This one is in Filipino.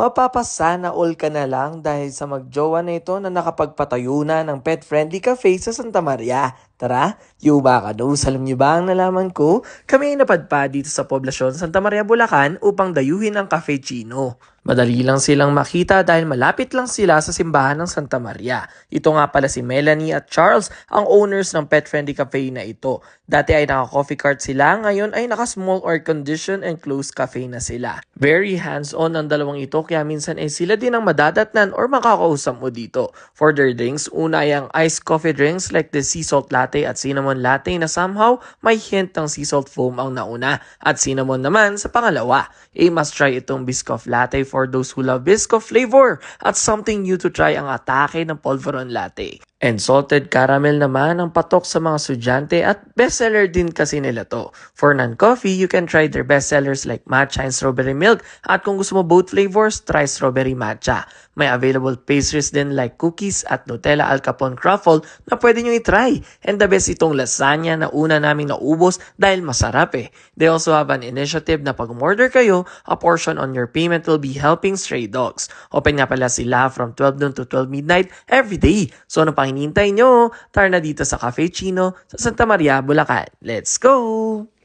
Mapapasana all ka na lang dahil sa magjowa na ito na nakapagpatayo na ng pet-friendly cafe sa Santa Maria. Tara, yuba ka dos. Alam niyo ba ang nalaman ko? Kami ay napadpa dito sa poblasyon Santa Maria, Bulacan upang dayuhin ang Cafe Chino. Madali lang silang makita dahil malapit lang sila sa simbahan ng Santa Maria. Ito nga pala si Melanie at Charles, ang owners ng pet-friendly cafe na ito. Dati ay naka-coffee cart sila, ngayon ay naka-small air condition and closed cafe na sila. Very hands-on ang dalawang ito kaya minsan ay sila din ang madadatnan or makakausap mo dito. For their drinks, una ay ang iced coffee drinks like the sea salt latte at cinnamon latte na somehow may hint ng sea salt foam ang nauna at cinnamon naman sa pangalawa. A must try itong Biscoff latte for those who love Biscoff flavor at something new to try ang atake ng Polvoron latte. And salted caramel naman ang patok sa mga estudyante at bestseller din kasi nila to. For non-coffee, you can try their bestsellers like matcha and strawberry milk at kung gusto mo both flavors, try strawberry matcha. May available pastries din like cookies at Nutella Al Capone Truffle na pwede nyo itry. And the best itong lasagna na una naming naubos dahil masarap eh. They also have an initiative na pag order kayo, a portion on your payment will be helping stray dogs. Open nga pala sila from 12 noon to 12 midnight every day. So ano pang hinihintay nyo? Tara na dito sa Cafe Chino sa Santa Maria, Bulacan. Let's go!